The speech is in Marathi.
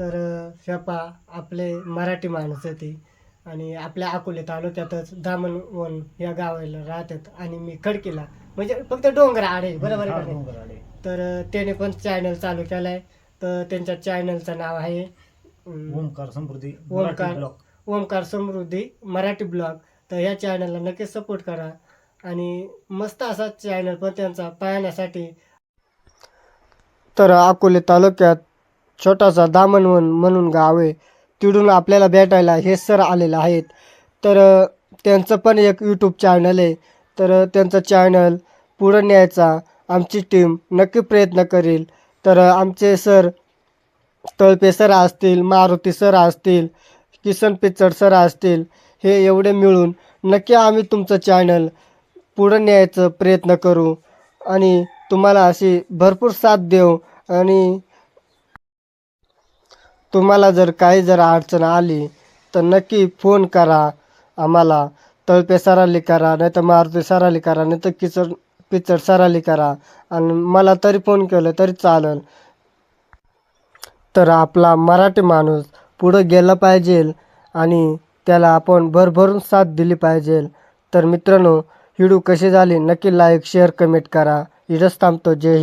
तर शेपा आपले मराठी माणूस होते आणि आपल्या अकोले तालुक्यातच दामणवन या गावाला राहतात आणि मी खडकीला. म्हणजे फक्त डोंगर आडे बरोबर आहे का नाही? तर त्याने पण चॅनल चालू केलाय. तर त्यांच्या चॅनलचं नाव आहे अं, ओमकार समृद्धी ओमकार. मराठी ब्लॉग. ओमकार समृद्धी मराठी ब्लॉग. तर ह्या चॅनलला नक्कीच सपोर्ट करा. आणि मस्त असा चॅनल पण त्यांचा पाहण्यासाठी. तर अकोले तालुक्यात छोटासा दामणवन म्हणून गाव आहे. तिडून आपल्याला भेटायला हे सर आलेले आहेत. तर त्यांचं पण एक यूट्यूब चॅनल आहे. तर त्यांचं चॅनल पुढं न्यायचा आमची टीम नक्की प्रयत्न करेल. तर आमचे सर तळपे सर असतील मारुती सर असतील किसन पिचड सर असतील हे एवढे मिळून नक्की आम्ही तुमचं चॅनल पुढं न्यायचं प्रयत्न करू. आणि तुम्हाला अशी भरपूर साथ देऊ. आणि तुम्हाला जर काही जर अडचण आली तर नक्की फोन करा आम्हाला. तळपे सराली करा नाही तर मारुती सराली करा नाही तर किचड पिचड सराली करा. आणि मला तरी फोन केलं तरी चालेल. तर आपला मराठी माणूस पुढं गेला पाहिजे आणि त्याला आपण भरभरून साथ दिली पाहिजे. तर मित्रांनो व्हिडिओ कशी झाली नक्की लाईक शेअर कमेंट करा. इथंच थांबतो. जय